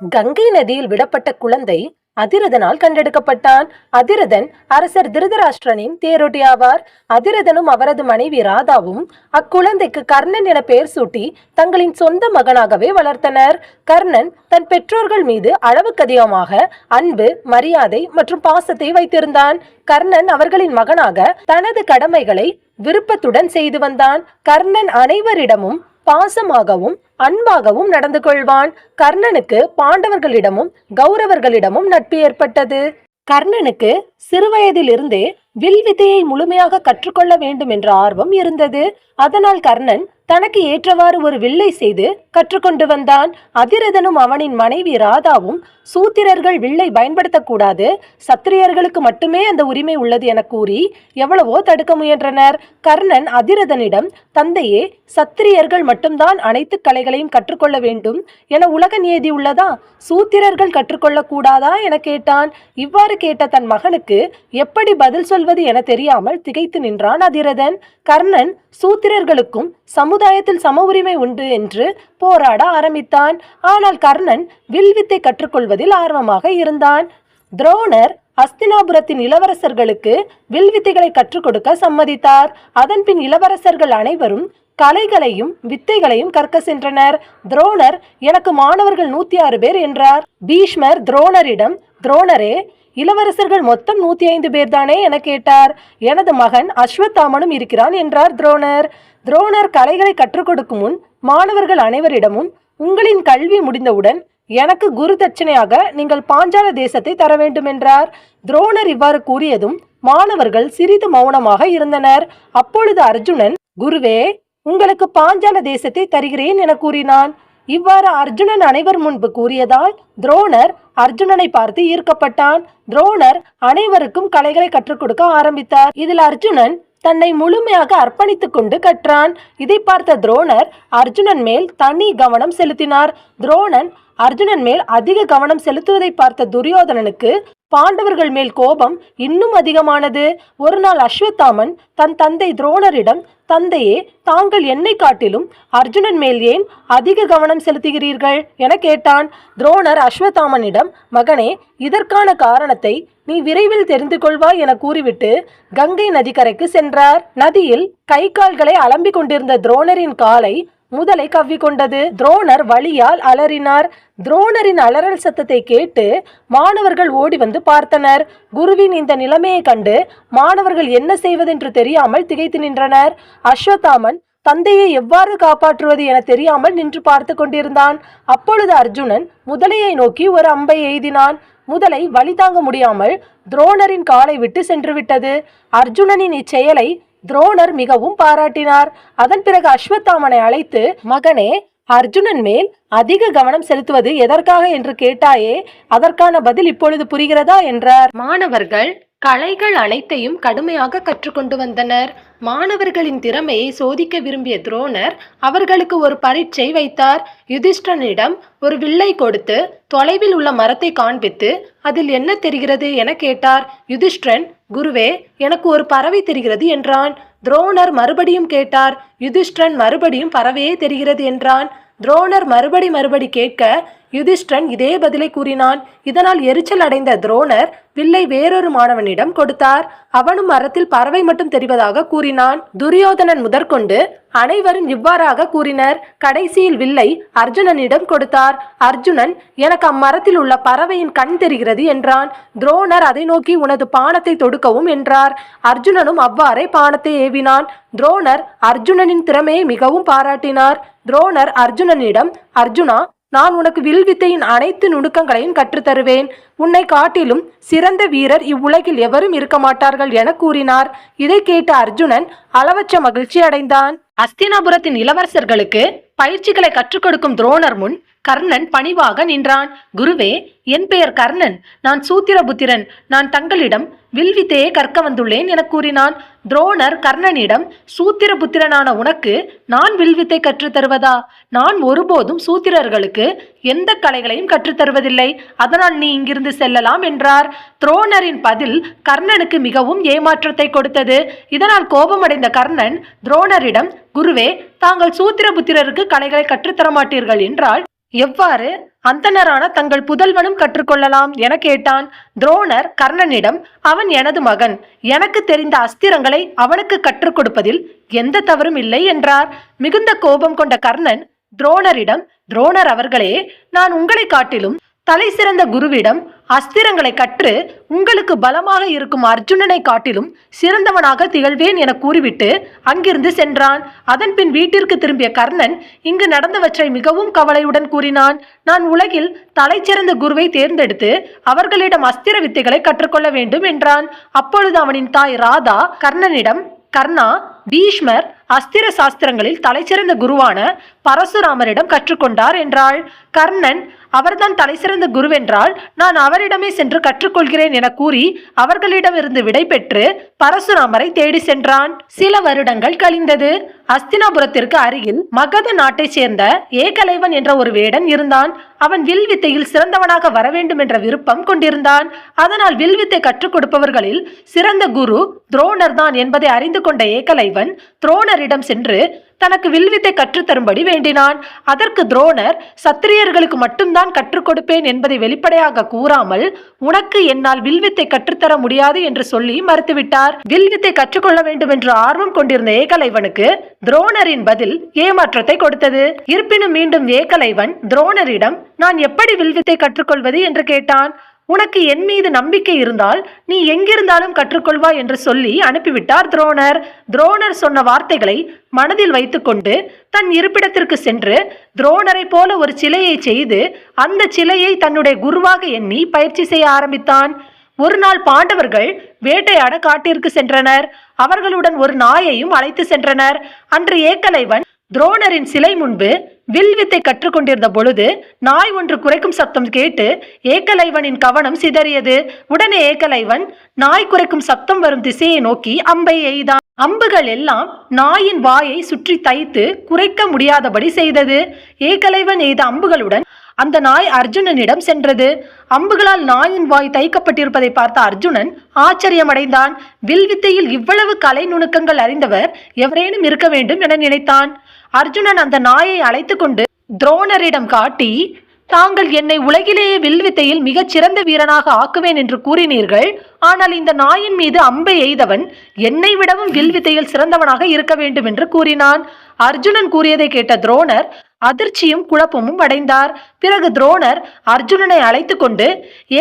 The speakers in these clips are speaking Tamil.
கங்கை நதியில் விடப்பட்ட குழந்தை அதிரதனால் கண்டெடுக்கப்பட்டான். அதிரதன் அரசர் திருதராஷ்டிரனின் தேரோட்டி ஆவார். அதிரதனும் அவரது மனைவி ராதாவும் அக்குழந்தைக்கு கர்ணன் என பெயர் சூட்டி தங்களின் சொந்த மகனாகவே வளர்த்தனர். கர்ணன் தன் பெற்றோர்கள் மீது அளவுக்கு அதிகமாக அன்பு மரியாதை மற்றும் பாசத்தை வைத்திருந்தான். கர்ணன் அவர்களின் மகனாக தனது கடமைகளை விருப்பத்துடன் செய்து வந்தான். கர்ணன் அனைவரிடமும் பாசமாகவும் அன்பாகவும் நடந்து கொள்வான். கர்ணனுக்கு பாண்டவர்களிடமும் கௌரவர்களிடமும் நட்பு ஏற்பட்டது. கர்ணனுக்கு சிறுவயதிலிருந்தே வில் வித்தையை முழுமையாக கற்றுக்கொள்ள வேண்டும் என்ற ஆர்வம் இருந்தது. அதனால் கர்ணன் தனக்கு ஏற்றவாறு ஒரு வில்லை செய்து கற்றுக்கொண்டு வந்தான். அதிரதனும் அவனின் மனைவி ராதாவும் சூத்திரர்கள் வில்லை பயன்படுத்தக்கூடாது. சத்திரியர்களுக்கு மட்டுமே அந்த உரிமை உள்ளது என கூறி எவ்வளவோ தடுக்க முயன்றனர். கர்ணன் அதிரதனிடம் தந்தையே சத்திரியர்கள் மட்டும்தான் அனைத்து கலைகளையும் கற்றுக்கொள்ள வேண்டும். என உலக நியதி உள்ளதா? சூத்திரர்கள் கற்றுக்கொள்ள கூடாதா என கேட்டான். இவ்வாறு கேட்ட தன் மகனுக்கு எப்படி பதில் சொல்வது என தெரியாமல் திகைத்து நின்றான் அதிரதன். கர்ணன் சூத்திரர்களுக்கும் சமுதாயத்தில் சம உரிமை உண்டு என்று போராட ஆரம்பித்தான். ஆனால் கர்ணன் வில்வித்தை கற்றுக்கொள்வதில் ஆர்வமாக இருந்தான். துரோணர் அஸ்தினாபுரத்தின் இளவரசர்களுக்கு வில்வித்தைகளை கற்றுக் கொடுக்க சம்மதித்தார் அதன்பின் இளவரசர்கள் அனைவரும் கலைகளையும் வித்தைகளையும் கற்க சென்றனர். துரோணர் எனக்கு மாணவர்கள் நூத்தி ஆறு பேர் என்றார். பீஷ்மர் துரோணரிடம் துரோணரே இளவரசர்கள் மொத்தம் நூத்தி ஐந்து பேர்தானே என கேட்டார். எனது மகன் அஸ்வத்தாமனும் இருக்கிறான் என்றார் துரோணர். துரோணர் கலைகளை கற்றுக் கொடுக்கும் முன் மாணவர்கள் அனைவரிடமும் உங்களின் கல்வி முடிந்தவுடன் எனக்கு குரு தட்சணையாக நீங்கள் பாஞ்சால தேசத்தை தர வேண்டும் என்றார் துரோணர் இவ்வாறு கூறியதும் மாணவர்கள் சிறிது மௌனமாக இருந்தனர். அப்பொழுது அர்ஜுனன் குருவே உங்களுக்கு பாஞ்சால தேசத்தை தருகிறேன் என கூறினான். இவ்வாறு அர்ஜுனன் அனைவர் முன்பு கூறியதால் துரோணர் அர்ஜுனனை பார்த்து ஈர்க்கப்பட்டான். துரோணர் அனைவருக்கும் கலைகளை கற்றுக் கொடுக்க ஆரம்பித்தார். இதில் அர்ஜுனன் தன்னை முழுமையாக அர்ப்பணித்துக் கொண்டு கற்றான். இதை பார்த்த துரோணர் அர்ஜுனன் மேல் தனி கவனம் செலுத்தினார். துரோணன் அர்ஜுனன் மேல் அதிக கவனம் செலுத்துவதை பார்த்த துரியோதனனுக்கு பாண்டவர்கள் மேல் கோபம் இன்னும் அதிகமானது. ஒரு நாள் அஸ்வத்தாமன் தன் தந்தை துரோணரிடம் தந்தையே தாங்கள் என்னை காட்டிலும் அர்ஜுனன் மேல் ஏன் அதிக கவனம் செலுத்துகிறீர்கள்? என கேட்டான். துரோணர் அஸ்வத்தாமனிடம் மகனே இதற்கான காரணத்தை நீ விரைவில் தெரிந்து கொள்வாய் என கூறிவிட்டு கங்கை நதிக்கரைக்கு சென்றார். நதியில் கை கால்களை அலம்பிக் கொண்டிருந்த துரோணரின் காலை முதலை கவ்விக்கொண்டது துரோணர் வழியால் அலறினார். துரோணரின் அலறல் சத்தத்தை கேட்டு மாணவர்கள் ஓடி வந்து பார்த்தனர். குருவின் இந்த நிலைமையை கண்டு மாணவர்கள் என்ன செய்வதென்று தெரியாமல் திகைத்து நின்றனர். அஸ்வத்தாமன் தந்தையை எவ்வாறு காப்பாற்றுவது என தெரியாமல் நின்று பார்த்து கொண்டிருந்தான். அப்பொழுது அர்ஜுனன் முதலையை நோக்கி ஒரு அம்பை எய்தினான். முதலை வழி தாங்க முடியாமல் துரோணரின் காலை விட்டு சென்று விட்டது. அர்ஜுனனின் இச்செயலை துரோணர் மிகவும் பாராட்டினார். அதன் பிறகு அஸ்வத்தாமனை அழைத்து மகனே அர்ஜுனன் மேல் அதிக கவனம் செலுத்துவது எதற்காக என்று கேட்டாயே அதற்கான பதில் இப்பொழுது புரிகிறதா? என்றார். மாணவர்கள் கலைகள் அனைத்தையும் கடுமையாக கற்றுக்கொண்டு வந்தனர். மாணவர்களின் திறமையை சோதிக்க விரும்பிய துரோணர் அவர்களுக்கு ஒரு பரீட்சை வைத்தார். யுதிஷ்டனிடம் ஒரு வில்லை கொடுத்து தொலைவில் உள்ள மரத்தை காண்பித்து அதில் என்ன தெரிகிறது? என கேட்டார். யுதிஷ்டன் குருவே எனக்கு ஒரு பறவை தெரிகிறது என்றான். துரோணர் மறுபடியும் கேட்டார். யுதிஷ்டன் மறுபடியும் பறவையே தெரிகிறது என்றான். துரோணர் மறுபடி மறுபடி கேட்க யுதிஷ்டன் இதே பதிலை கூறினான். இதனால் எரிச்சல் அடைந்த துரோணர் வில்லை வேறொரு மாணவனிடம் கொடுத்தார். அவனும் மரத்தில் பறவை மட்டும் தெரிவதாக கூறினான். துரியோதனன் முதற்கொண்டு அனைவரும் இவ்வாறாக கூறினர். கடைசியில் வில்லை அர்ஜுனனிடம் கொடுத்தார். அர்ஜுனன் எனக்கு அம்மரத்தில் உள்ள பறவையின் கண் தெரிகிறது என்றான். துரோணர் அதை நோக்கி உனது பானத்தை தொடுக்கவும் என்றார். அர்ஜுனனும் அவ்வாறே பானத்தை ஏவினான். துரோணர் அர்ஜுனனின் திறமையை மிகவும் பாராட்டினார். துரோணர் அர்ஜுனனிடம் அர்ஜுனா நான் உனக்கு வில் வித்தையின் அனைத்து நுணுக்கங்களையும் கற்றுத்தருவேன். உன்னை காட்டிலும் சிறந்த வீரர் இவ்வுலகில் எவரும் இருக்க மாட்டார்கள் என கூறினார். இதை கேட்ட அர்ஜுனன் அளவற்ற மகிழ்ச்சி அடைந்தான் அஸ்தினாபுரத்தின் இளவரசர்களுக்கு பயிற்சிகளை கற்றுக் கொடுக்கும் துரோணர் முன் கர்ணன் பணிவாக நின்றான். குருவே என் பெயர் கர்ணன். நான் சூத்திரபுத்திரன். நான் தங்களிடம் வில்வித்தையை கற்க வந்துள்ளேன் என கூறினான். துரோணர் கர்ணனிடம் சூத்திரபுத்திரனான உனக்கு நான் வில்வித்தை கற்றுத் தருவதா? நான் ஒருபோதும் சூத்திரர்களுக்கு எந்த கலைகளையும் கற்றுத் தருவதில்லை. அதனால் நீ இங்கிருந்து செல்லலாம் என்றார். துரோணரின் பதில் கர்ணனுக்கு மிகவும் ஏமாற்றத்தை கொடுத்தது. இதனால் கோபமடைந்த கர்ணன் துரோணரிடம் குருவே தாங்கள் சூத்திரபுத்திரருக்கு கலைகளை கற்றுத்தர மாட்டீர்கள் என்றால் எவ்வாறு அந்தணரான தங்கள் புதல்வனும் கற்றுக்கொள்ளலாம் என கேட்டான். துரோணர் கர்ணனிடம் அவன் எனது மகன். எனக்கு தெரிந்த அஸ்திரங்களை அவனுக்கு கற்றுக் கொடுப்பதில் எந்த தவறும் இல்லை என்றார். மிகுந்த கோபம் கொண்ட கர்ணன் துரோணரிடம் துரோணர் அவர்களே நான் உங்களை காட்டிலும் தலை சிறந்த குருவிடம் அஸ்திரங்களை கற்று உங்களுக்கு பலமாக இருக்கும் அர்ஜுனனை காட்டிலும் சிறந்தவனாக திகழ்வேன் என கூறிவிட்டு அங்கிருந்து சென்றான். அதன் பின் வீட்டிற்கு திரும்பிய கர்ணன் இங்கு நடந்தவற்றை மிகவும் கவலையுடன் கூறினான். நான் உலகில் தலைச்சிறந்த குருவை தேர்ந்தெடுத்து அவர்களிடம் அஸ்திர வித்தைகளை கற்றுக்கொள்ள வேண்டும் என்றான். அப்பொழுது அவனின் தாய் ராதா கர்ணனிடம் கர்ணா பீஷ்மர் அஸ்திர சாஸ்திரங்களில் தலைச்சிறந்த குருவான பரசுராமரிடம் கற்றுக்கொண்டார் என்றாள். கர்ணன் அவர்தான் தலைசிறந்த குருவென்றால் நான் அவரிடமே சென்று கற்றுக்கொள்கிறேன் என கூறி அவர்களிடமிருந்து விடை பெற்று பரசுராமரை தேடி சென்றான். சில வருடங்கள் கழிந்தது. அஸ்தினாபுரத்திற்கு அருகில் மகத நாட்டைச் சேர்ந்த ஏகலைவன் என்ற ஒரு வேடன் இருந்தான். அவன் வில் வித்தையில் சிறந்தவனாக வர வேண்டும் என்ற விருப்பம் கொண்டிருந்தான். அதனால் வில் வித்தை கற்றுக் கொடுப்பவர்களில் சிறந்த குரு துரோணர் தான் என்பதை அறிந்து கொண்ட ஏகலைவன் துரோணரிடம் சென்று தனக்கு வில்வித்தை கற்றுத்தரும்படி வேண்டினான். அதற்கு துரோணர் சத்திரியர்களுக்கு மட்டும்தான் கற்றுக் கொடுப்பேன் என்பதை வெளிப்படையாக கூறாமல் உனக்கு என்னால் வில்வித்தை கற்றுத்தர முடியாது என்று சொல்லி மறுத்துவிட்டார். வில்வித்தை கற்றுக்கொள்ள வேண்டும் என்று ஆர்வம் கொண்டிருந்த ஏகலைவனுக்கு துரோணரின் பதில் ஏமாற்றத்தை கொடுத்தது. இருப்பினும் மீண்டும் ஏகலைவன் துரோணரிடம் நான் எப்படி வில்வித்தை கற்றுக்கொள்வது? என்று கேட்டான். உனக்கு என் மீது நம்பிக்கை இருந்தால் நீ எங்கிருந்தாலும் கற்றுக்கொள்வாய் என்று சொல்லி அனுப்பிவிட்டார் துரோணர். துரோணர் சொன்ன வார்த்தைகளை மனதில் வைத்துக்கொண்டு தன் இருப்பிடத்திற்கு சென்று துரோணரை போல ஒரு சிலையை செய்து அந்த சிலையை தன்னுடைய குருவாக எண்ணி பயிற்சி செய்ய ஆரம்பித்தான். ஒரு நாள் பாண்டவர்கள் வேட்டையாட காட்டிற்கு சென்றனர். அவர்களுடன் ஒரு நாயையும் அழைத்து சென்றனர். அன்று ஏக்கலைவன் துரோணரின் சிலை முன்பு வில் வித்தை கற்றுக்கொண்டிருந்த பொழுது நாய் ஒன்று குறைக்கும் சத்தம் கேட்டு ஏக்கலைவனின் கவனம் சிதறியது. உடனே ஏக்கலைவன் நாய் குறைக்கும் சத்தம் வரும் திசையை நோக்கி அம்பை எய்தான். அம்புகள் எல்லாம் நாயின் வாயை சுற்றி தைத்து குறைக்க முடியாதபடி செய்தது. ஏகலைவன் எய்த அம்புகளுடன் அந்த நாய் அர்ஜுனனிடம் சென்றது. அம்புகளால் நாயின் வாய் தைக்கப்பட்டிருப்பதை பார்த்த அர்ஜுனன் ஆச்சரியமடைந்தான். வில்வித்தையில் இவ்வளவு கலை நுணுக்கங்கள் அறிந்தவர் எவரேனும் இருக்க வேண்டும் என நினைத்தான். அர்ஜுனன் அந்த நாயை அழைத்து கொண்டு துரோணரிடம் காட்டி தாங்கள் என்னை உலகிலேயே வில்வித்தையில் மிகச் சிறந்த வீரனாக ஆக்குவேன் என்று கூறினீர்கள். ஆனால் இந்த நாயின் மீது அம்பை எய்தவன் என்னை விடவும் வில்வித்தையில் சிறந்தவனாக இருக்க வேண்டும் என்று கூறினான். அர்ஜுனன் கூறியதை கேட்ட துரோணர் அதிர்ச்சியும் குழப்பமும் அடைந்தார். பிறகு துரோணர் அர்ஜுனனை அழைத்து கொண்டு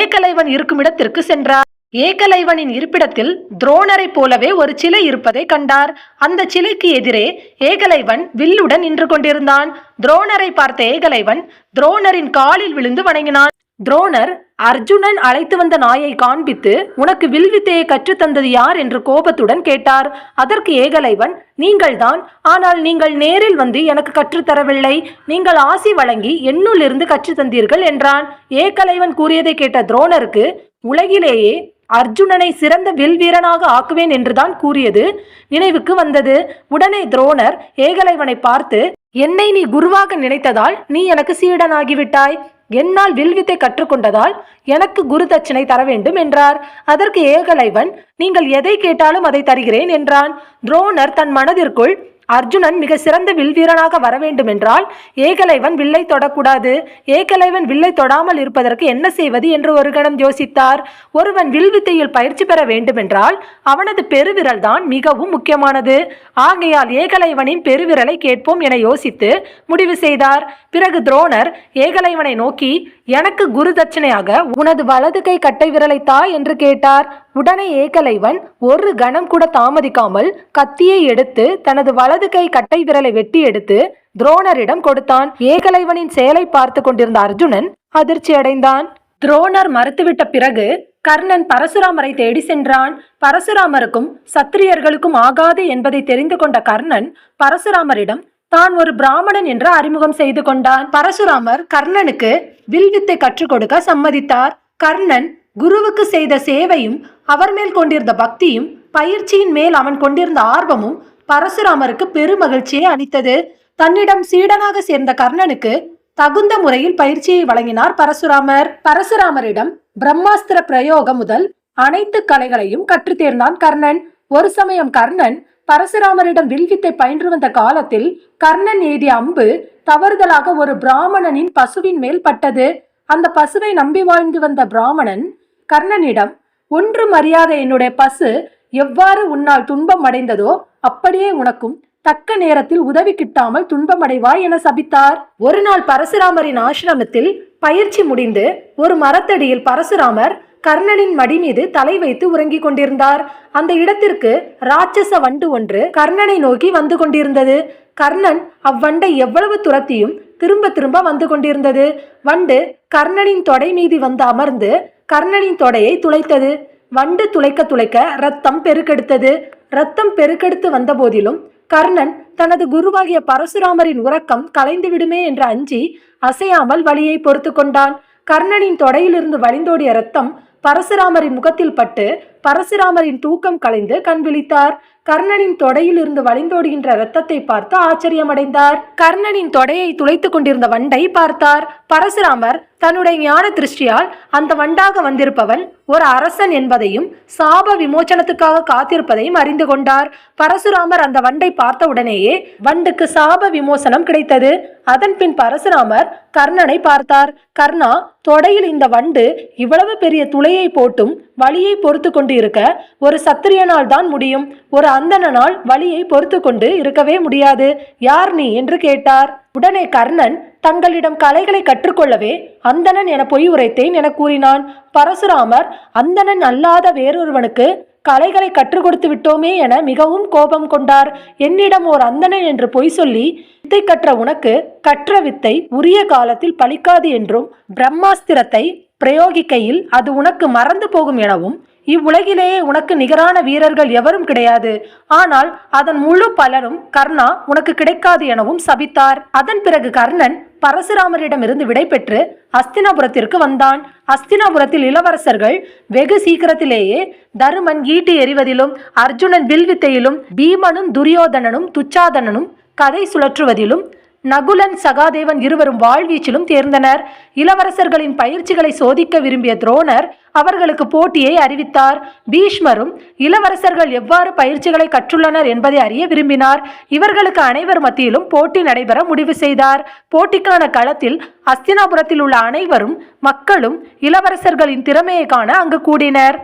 ஏகலைவன் இருக்கும் இடத்திற்கு சென்றார். ஏகலைவனின் இருப்பிடத்தில் துரோணரைப் போலவே ஒரு சிலை இருப்பதை கண்டார். அந்த சிலைக்கு எதிரே ஏகலைவன் வில்லுடன் நின்று கொண்டிருந்தான். துரோணரை பார்த்த ஏகலைவன் துரோணரின் காலில் விழுந்து வணங்கினான். துரோணர் அர்ஜுனன் அழைத்து வந்த நாயை காண்பித்து உனக்கு வில்வித்தையை கற்றுத்தந்தது யார்? என்று கோபத்துடன் கேட்டார். அதற்கு ஏகலைவன் நீங்கள்தான் ஆனால் நீங்கள் நேரில் வந்து எனக்கு கற்றுத்தரவில்லை நீங்கள் ஆசி வழங்கி என்னுள் இருந்து கற்றுத்தந்தீர்கள் என்றான். ஏகலைவன் கூறியதை கேட்ட துரோணருக்கு உலகிலேயே அர்ஜுனனை சிறந்த வில் வீரனாக ஆக்குவேன் என்றுதான் கூறியது. நினைவுக்கு வந்தது. உடனே துரோணர் ஏகலைவனை பார்த்து என்னை நீ குருவாக நினைத்ததால் நீ எனக்கு சீடனாகிவிட்டாய். என்னால் வில்வித்தை கற்றுக்கொண்டதால் எனக்கு குரு தட்சணை தர வேண்டும் என்றார். அதற்கு ஏகலைவன் நீங்கள் எதை கேட்டாலும் அதை தருகிறேன் என்றான். துரோணர் தன் மனதிற்குள் அர்ஜுனன் மிக சிறந்த வில் வீரனாக வர வேண்டுமென்றால் ஏகலைவன் வில்லை தொடக்கூடாது. ஏகலைவன் வில்லை தொடாமல் இருப்பதற்கு என்ன செய்வது என்று ஒரு கணம் யோசித்தார். ஒருவன் வில்வித்தையில் பயிற்சி பெற வேண்டுமென்றால் அவனது பெருவிரல் தான் மிகவும் முக்கியமானது. ஆகையால் ஏகலைவனின் பெருவிரலை கேட்போம் என யோசித்து முடிவு செய்தார். பிறகு துரோணர் ஏகலைவனை நோக்கி எனக்கு குரு தட்சிணையாக உனது வலது கை கட்டை விரலை தா என்று கேட்டார். உடனே ஏகலைவன் ஒரு கணம் கூட தாமதிக்காமல் கத்தியை எடுத்து தனது வலது கை கட்டை விரலை வெட்டி எடுத்து துரோணரிடம் கொடுத்தான். ஏகலைவனின் செயலை பார்த்து கொண்டிருந்த அர்ஜுனன் அதிர்ச்சி அடைந்தான். துரோணர் மறுத்துவிட்ட பிறகு கர்ணன் பரசுராமரை தேடி சென்றான். பரசுராமருக்கும் சத்திரியர்களுக்கும் ஆகாது என்பதை தெரிந்து கொண்ட கர்ணன் பரசுராமரிடம் தான் ஒரு பிராமணன் என்று அறிமுகம் செய்து கொண்டான். பரசுராமர் கர்ணனுக்கு வில்வித்தை கற்றுக் கொடுக்க சம்மதித்தார். கர்ணன் குருவுக்கு செய்த சேவையும் அவர் மேல் கொண்டிருந்த பக்தியும் பயிற்சியின் மேல் அவன் கொண்டிருந்த ஆர்வமும் பரசுராமருக்கு பெருமகிழ்ச்சியை அளித்தது. தன்னிடம் சீடனாக சேர்ந்த கர்ணனுக்கு தகுந்த முறையில் பயிற்சியை வழங்கினார் பரசுராமர். பரசுராமரிடம் பிரம்மாஸ்திர பிரயோகம் முதல் அனைத்து கலைகளையும் கற்று தேர்ந்தான் கர்ணன். ஒரு சமயம் கர்ணன் பரசுராமரிடம் வில்வித்தை பயின்று வந்த காலத்தில் கர்ணன் ஏறிய அம்பு தவறுதலாக ஒரு பிராமணனின் பசுவின் மேல் பட்டது. அந்த பசுவை நம்பி வாழ்ந்து வந்த பிராமணன் கர்ணனிடம் ஒன்று மரியாதை என்னுடைய பசு எவ்வாறு உன்னால் துன்பம் அடைந்ததோ அப்படியே உனக்கும் தக்க நேரத்தில் உதவி கிட்டாமல் துன்பமடைவாய் என சபித்தார். ஒரு நாள் பரசுராமரின் ஆசிரமத்தில் பயிற்சி முடிந்து ஒரு மரத்தடியில் பரசுராமர் கர்ணனின் மடி மீது தலை வைத்து உறங்கிக் கொண்டிருந்தார். அந்த இடத்திற்கு ராட்சச வண்டு ஒன்று கர்ணனை நோக்கி வந்து கொண்டிருந்தது. கர்ணன் அவ்வண்டை எவ்வளவு துரத்தியும் திரும்ப திரும்ப வந்து கொண்டிருந்தது. வண்டு கர்ணனின் தொடை மீது வந்து அமர்ந்து கர்ணனின் தொடையை துளைத்தது. வண்டு துளைக்க துளைக்க ரத்தம் பெருக்கெடுத்தது. ரத்தம் பெருக்கெடுத்து வந்த போதிலும் கர்ணன் தனது குருவாகிய பரசுராமரின் உறக்கம் கலைந்து விடுமே என்று அஞ்சி அசையாமல் வலியை பொறுத்து கொண்டான். கர்ணனின் தொடையிலிருந்து வழிந்தோடிய ரத்தம் பரசுராமரின் முகத்தில் பட்டு பரசுராமரின் தூக்கம் கலைந்து கண் விழித்தார். கர்ணனின் தொடையில் இருந்து வழிந்தோடுகின்ற ரத்தத்தை பார்த்து ஆச்சரியமடைந்தார். கர்ணனின் தொடையை துளைத்துக் கொண்டிருந்த வண்டை பார்த்தார். பரசுராமர் தன்னுடைய ஞான திருஷ்டியால் அந்த வண்டாக வந்திருப்பவன் ஒரு அரசன் என்பதையும் சாப விமோச்சனத்துக்காக காத்திருப்பதையும் அறிந்து கொண்டார். பரசுராமர் அந்த வண்டை பார்த்த உடனேயே வண்டுக்கு சாப விமோசனம் கிடைத்தது. அதன் பின் பரசுராமர் கர்ணனை பார்த்தார். கர்ணா தொடையில் இந்த வண்டு இவ்வளவு பெரிய துளையை போட்டும் வலியை பொறுத்து கொண்டு இருக்க ஒரு சத்திரியனால் தான் முடியும். ஒரு அந்தணனால் வலியை பொறுத்து கொண்டு இருக்கவே முடியாது. யார் நீ? என்று கேட்டார். உடனே கர்ணன் தங்களிடம் கலைகளை கற்றுக்கொள்ளவே அந்தணன் என பொய் உரைத்தேன் என கூறினான். பரசுராமர் அந்தணன் அல்லாத வேறொருவனுக்கு கலைகளை கற்றுக் கொடுத்து விட்டோமே என மிகவும் கோபம் கொண்டார். என்னிடம் ஓர் அந்தணன் என்று பொய் சொல்லி வித்தை கற்ற உனக்கு கற்ற வித்தை உரிய காலத்தில் பலிக்காது என்றும் பிரம்மாஸ்திரத்தை பிரயோகிக்கையில் அது உனக்கு மறந்து போகும் எனவும் இவ்வுலகிலேயே உனக்கு நிகரான வீரர்கள் எவரும் கிடையாது. ஆனால் அதன் முழு பலனும் கர்ணா உனக்கு கிடைக்காது எனவும் சபித்தார். அதன் பிறகு கர்ணன் பரசுராமரிடமிருந்து விடைபெற்று அஸ்தினாபுரத்திற்கு வந்தான். அஸ்தினாபுரத்தில் இளவரசர்கள் வெகு சீக்கிரத்திலேயே தருமன் ஈட்டி எறிவதிலும் அர்ஜுனன் வில்வித்தையிலும் பீமனும் துரியோதனனும் துச்சாதனனும் கதை சுழற்றுவதிலும் நகுலன் சகாதேவன் இருவரும் வாழ்வீச்சிலும் தேர்ந்தனர். இளவரசர்களின் பயிற்சிகளை சோதிக்க விரும்பிய துரோணர் அவர்களுக்கு போட்டியை அறிவித்தார். பீஷ்மரும் இளவரசர்கள் எவ்வாறு பயிற்சிகளை கற்றுள்ளனர் என்பதை அறிய விரும்பினார். இவர்களுக்கு அனைவர் மத்தியிலும் போட்டி நடைபெற முடிவு செய்தார். போட்டிக்கான களத்தில் அஸ்தினாபுரத்தில் உள்ள அனைவரும் மக்களும் இளவரசர்களின் திறமையை காண அங்கு கூடினர்.